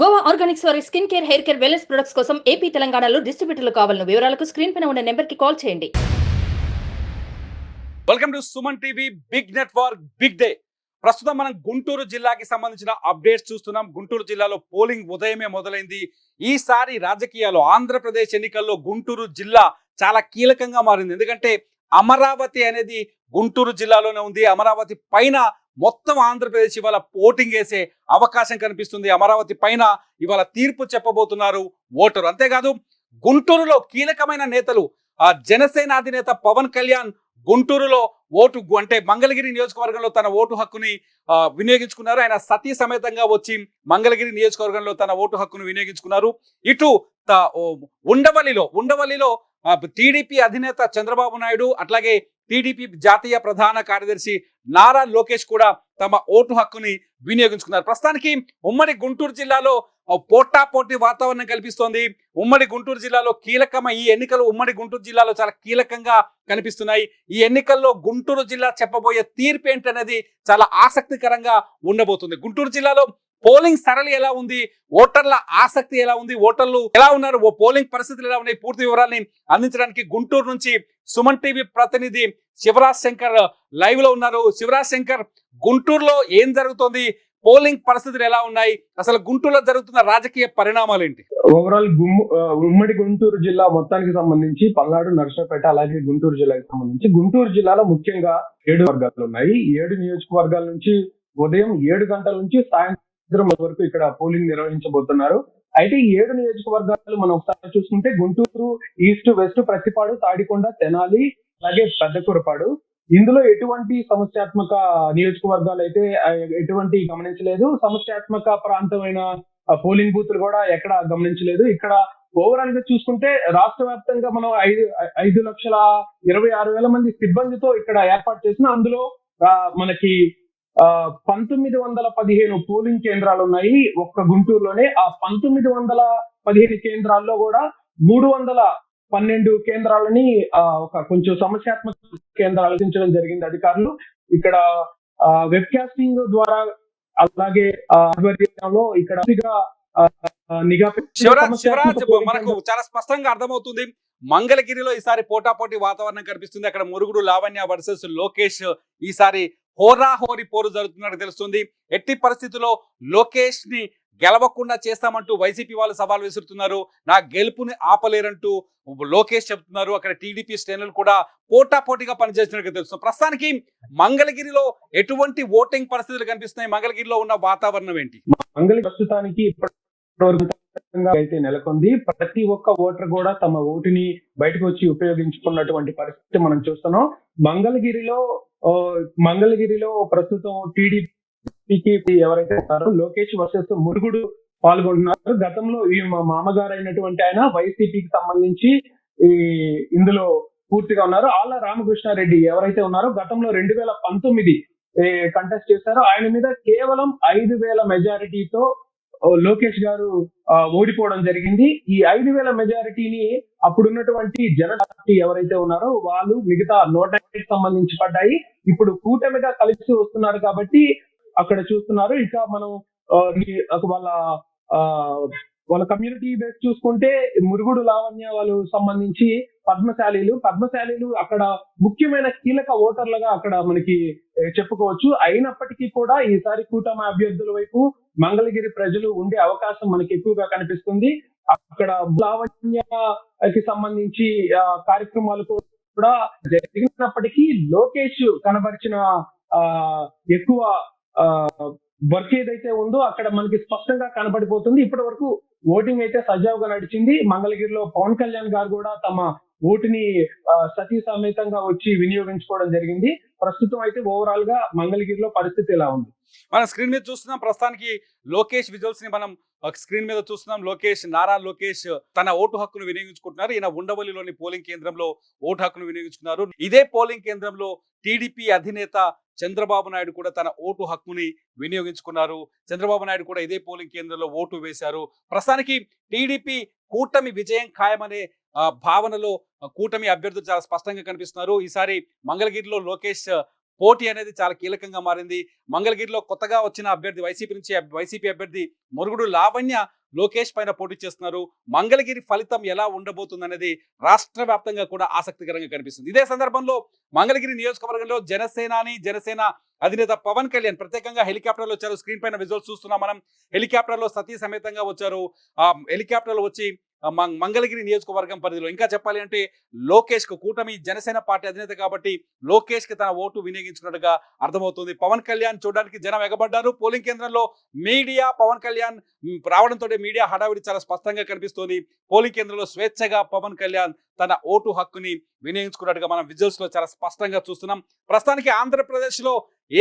Goa organics వారి skin care hair care wellness products కోసం AP తెలంగాణలో డిస్ట్రిబ్యూటర్లు కావాలను వివరాలకు స్క్రీన్ పైన ఉన్న నెంబర్కి కాల్ చేయండి. Welcome to Suman TV big network big day. ప్రస్తుతం మనం గుంటూరు జిల్లాకి సంబంధించిన అప్డేట్స్ చూస్తున్నాం. గుంటూరు జిల్లాలో పోలింగ్ ఉదయమే మొదలైంది. ఈసారి రాజకీయాలు ఆంధ్రప్రదేశ్ ఎన్నికల్లో గుంటూరు జిల్లా చాలా కీలకంగా మారింది. ఎందుకంటే అమరావతి అనేది గుంటూరు జిల్లాలోనే ఉంది. అమరావతి పైన మొత్తం ఆంధ్రప్రదేశ్ ఇవాళ ఓటింగ్ వేసే అవకాశం కనిపిస్తుంది. అమరావతి పైన ఇవాళ తీర్పు చెప్పబోతున్నారు ఓటరు. అంతేకాదు గుంటూరులో కీలకమైన నేతలు ఆ జనసేన అధినేత పవన్ కళ్యాణ్ గుంటూరులో ఓటు అంటే మంగళగిరి నియోజకవర్గంలో తన ఓటు హక్కుని వినియోగించుకున్నారు. ఆయన సతీ సమేతంగా వచ్చి మంగళగిరి నియోజకవర్గంలో తన ఓటు హక్కును వినియోగించుకున్నారు. ఇటు త- ఉండవల్లిలో ఉండవల్లిలో టీడీపీ అధినేత చంద్రబాబు నాయుడు అట్లాగే టీడీపీ జాతీయ ప్రధాన కార్యదర్శి నారా లోకేష్ కూడా తమ ఓటు హక్కుని వినియోగించుకున్నారు. ప్రస్తుతానికి ఉమ్మడి గుంటూరు జిల్లాలో పోటాపోటీ వాతావరణం కల్పిస్తోంది. ఉమ్మడి గుంటూరు జిల్లాలో కీలకమైన ఈ ఎన్నికలు ఉమ్మడి గుంటూరు జిల్లాలో చాలా కీలకంగా కనిపిస్తున్నాయి. ఈ ఎన్నికల్లో గుంటూరు జిల్లా చెప్పబోయే తీర్పు ఏంటనేది చాలా ఆసక్తికరంగా ఉండబోతుంది. గుంటూరు జిల్లాలో పోలింగ్ సరళి ఎలా ఉంది? ఓటర్ల ఆసక్తి ఎలా ఉంది? ఓటర్లు ఎలా ఉన్నారు? ఓ పోలింగ్ పరిస్థితులు ఎలా ఉన్నాయి? పూర్తి వివరాల్ని అందించడానికి గుంటూరు నుంచి సుమన్ టీవీ ప్రతినిధి శివరాజ్ శంకర్ లైవ్లో ఉన్నారు. శివరాజ్ శంకర్ గుంటూరులో ఏం జరుగుతోంది? పోలింగ్ పరిస్థితులు ఎలా ఉన్నాయి? అసలు గుంటూరులో జరుగుతున్న రాజకీయ పరిణామాలు ఏంటి? ఓవరాల్ ఉమ్మడి గుంటూరు జిల్లా మొత్తానికి సంబంధించి పల్నాడు నర్సపేట అలాగే గుంటూరు జిల్లాకి సంబంధించి గుంటూరు జిల్లాలో ముఖ్యంగా ఏడు వర్గాలు ఉన్నాయి. ఏడు నియోజకవర్గాల నుంచి ఉదయం ఏడు గంటల నుంచి సాయంత్రం వరకు ఇక్కడ పోలింగ్ నిర్వహించబోతున్నారు. అయితే ఈ ఏడు నియోజకవర్గాలు మనం ఒకసారి చూసుకుంటే గుంటూరు ఈస్ట్ వెస్ట్ ప్రతిపాడు తాడికొండ తెనాలి అలాగే పెద్దకూరపాడు ఇందులో ఎటువంటి సమస్యాత్మక నియోజకవర్గాలు అయితే ఎటువంటి గమనించలేదు. సమస్యాత్మక ప్రాంతమైన పోలింగ్ బూత్లు కూడా ఎక్కడ గమనించలేదు. ఇక్కడ ఓవరాల్గా చూసుకుంటే రాష్ట్ర వ్యాప్తంగా మనం ఐదు ఐదు లక్షల ఇరవై ఆరు వేల మంది సిబ్బందితో ఇక్కడ ఏర్పాటు చేసిన అందులో మనకి పంతొమ్మిది వందల పదిహేను పోలింగ్ కేంద్రాలు ఉన్నాయి. ఒక్క గుంటూరులోనే ఆ పంతొమ్మిది వందల పదిహేను కేంద్రాల్లో కూడా మూడు వందల పన్నెండు కేంద్రాలని ఆ, ఒక కొంచెం సమస్యాత్మక కేంద్రాలు గుర్తించడం జరిగింది అధికారులు. ఇక్కడ వెబ్ కాస్టింగ్ ద్వారా అలాగే ఆధ్వర్యంలో ఇక్కడ నిఘా శివరాజ్ మనకు చాలా స్పష్టంగా అర్థమవుతుంది. మంగళగిరిలో ఈసారి పోటాపోటీ వాతావరణం కనిపిస్తుంది. అక్కడ మురుగుడు లావణ్య వర్సెస్ లోకేష్ ఈసారి హోరాహోరి పోరు జరుగుతున్నట్టు తెలుస్తుంది. ఎట్టి పరిస్థితుల్లో లోకేష్ని గెలవకుండా చేస్తామంటూ వైసీపీ వాళ్ళు సవాల్ విసురుతున్నారు. నా గెలుపుని ఆపలేరంటూ లోకేష్ చెప్తున్నారు. అక్కడ టీడీపీ శ్రేణులు కూడా పోటాపోటీగా పనిచేస్తున్నట్టు తెలుస్తుంది. ప్రస్తుతానికి మంగళగిరిలో ఎటువంటి ఓటింగ్ పరిస్థితులు కనిపిస్తున్నాయి? మంగళగిరిలో ఉన్న వాతావరణం ఏంటి? మంగళగిరి ప్రస్తుతానికి ఇప్పటివరకు అయితే నెలకొంది. ప్రతి ఒక్క ఓటర్ కూడా తమ ఓటుని బయటకు వచ్చి ఉపయోగించుకున్నటువంటి పరిస్థితి మనం చూస్తున్నాం. మంగళగిరిలో మంగళగిరిలో ప్రస్తుతం టీడీపీకి ఎవరైతే ఉన్నారో లోకేష్ వర్సెస్ మురుగుడు పాల్గొంటున్నారు గతంలో ఈ మా మామగారు అయినటువంటి ఆయన వైసీపీకి సంబంధించి ఈ ఇందులో పూర్తిగా ఉన్నారు. ఆళ్ళ రామకృష్ణారెడ్డి ఎవరైతే ఉన్నారో గతంలో రెండు వేల పంతొమ్మిది కంటెస్ట్ చేశారో ఆయన మీద కేవలం ఐదు వేల మెజారిటీతో లోకేష్ గారు ఓడిపోవడం జరిగింది. ఈ ఐదు వేల మెజారిటీని అప్పుడున్నటువంటి జనపార్టీ ఎవరైతే ఉన్నారో వాళ్ళు మిగతా నూట సంబంధించి పడ్డాయి. ఇప్పుడు కూటమిగా కలిసి వస్తున్నారు కాబట్టి అక్కడ చూస్తున్నారు. ఇక మనం వాళ్ళ ఆ, వాళ్ళ కమ్యూనిటీ బేస్ చూసుకుంటే మురుగుడు లావణ్య వాళ్ళు సంబంధించి పద్మశాలీలు. పద్మశాలీలు అక్కడ ముఖ్యమైన కీలక ఓటర్లుగా అక్కడ మనకి చెప్పుకోవచ్చు. అయినప్పటికీ కూడా ఈసారి కూటమి అభ్యర్థుల వైపు మంగళగిరి ప్రజలు ఉండే అవకాశం మనకి ఎక్కువగా కనిపిస్తుంది. అక్కడ లావణ్యకి సంబంధించి కార్యక్రమాలు కూడా జరిగినప్పటికీ లోకేష్ కనబరిచిన ఆ ఎక్కువ వర్క్ ఏదైతే ఉందో అక్కడ మనకి స్పష్టంగా కనబడిపోతుంది. ఇప్పటి వరకు ఓటింగ్ అయితే సజావుగా నడిచింది. మంగళగిరిలో పవన్ కళ్యాణ్ గారు కూడా తమ ఓటుని సతీ సమేతంగా వచ్చి వినియోగించుకోవడం జరిగింది. ప్రస్తుతం అయితే ఓవరాల్గా మంగళగిరిలో పరిస్థితి ఎలా ఉంది? మనం స్క్రీన్ మీద చూస్తున్నాం ప్రస్తుతానికి లోకేష్ విజువల్స్ని మనం స్క్రీన్ మీద చూస్తున్నాం. లోకేష్ నారా లోకేష్ తన ఓటు హక్కును వినియోగించుకుంటున్నారు. ఈయన ఉండవల్లిలోని పోలింగ్ కేంద్రంలో ఓటు హక్కును వినియోగించుకున్నారు. ఇదే పోలింగ్ కేంద్రంలో టీడీపీ అధినేత చంద్రబాబు నాయుడు కూడా తన ఓటు హక్కుని వినియోగించుకున్నారు. చంద్రబాబు నాయుడు కూడా ఇదే పోలింగ్ కేంద్రంలో ఓటు వేశారు. ప్రస్తుతానికి టీడీపీ కూటమి విజయం ఖాయమనే భావనలో కూటమి అభ్యర్థులు చాలా స్పష్టంగా కనిపిస్తున్నారు. ఈసారి మంగళగిరిలో లోకేష్ పోటీ అనేది చాలా కీలకంగా మారింది. మంగళగిరిలో కొత్తగా వచ్చిన అభ్యర్థి వైసీపీ నుంచి వైసీపీ అభ్యర్థి మురుగుడు లావణ్య లోకేష్ పైన పోటీ చేస్తున్నారు. మంగళగిరి ఫలితం ఎలా ఉండబోతుంది అనేది రాష్ట్ర వ్యాప్తంగా కూడా ఆసక్తికరంగా కనిపిస్తుంది. ఇదే సందర్భంలో మంగళగిరి నియోజకవర్గంలో జనసేనాని జనసేన అధినేత పవన్ కళ్యాణ్ ప్రత్యేకంగా హెలికాప్టర్లో వచ్చారు. స్క్రీన్ పైన విజువల్స్ చూస్తున్నాం మనం. హెలికాప్టర్లో సతీ సమేతంగా వచ్చారు. ఆ హెలికాప్టర్లో వచ్చి మంగళగిరి నియోజకవర్గం పరిధిలో. ఇంకా చెప్పాలి అంటే లోకేష్కు కూటమి జనసేన పార్టీ అధినేత కాబట్టి లోకేష్కి తన ఓటు వినియోగించుకున్నట్టుగా అర్థమవుతుంది. పవన్ కళ్యాణ్ చూడడానికి జనం ఎగబడ్డారు. పోలింగ్ కేంద్రంలో మీడియా పవన్ కళ్యాణ్ రావడంతో మీడియా హడావిడి చాలా స్పష్టంగా కనిపిస్తోంది. పోలింగ్ కేంద్రంలో స్వేచ్ఛగా పవన్ కళ్యాణ్ తన ఓటు హక్కుని వినియోగించుకున్నట్టుగా మనం విజువల్స్లో చాలా స్పష్టంగా చూస్తున్నాం. ప్రస్తుతానికి ఆంధ్రప్రదేశ్లో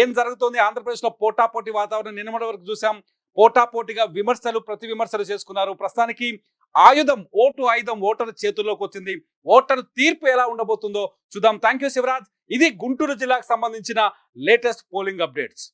ఏం జరుగుతోంది? ఆంధ్రప్రదేశ్లో పోటాపోటీ వాతావరణం. నిన్నటి వరకు చూసాం పోటాపోటీగా విమర్శలు ప్రతి విమర్శలు చేసుకున్నారు. ప్రస్తుతానికి ఆయుధం ఓటు ఆయుధం ఓటర్ చేతుల్లోకి వచ్చింది. ఓటర్ తీర్పు ఎలా ఉండబోతుందో చూద్దాం. థ్యాంక్ యూ శివరాజ్ ఇది గుంటూరు జిల్లాకు సంబంధించిన లేటెస్ట్ పోలింగ్ అప్డేట్స్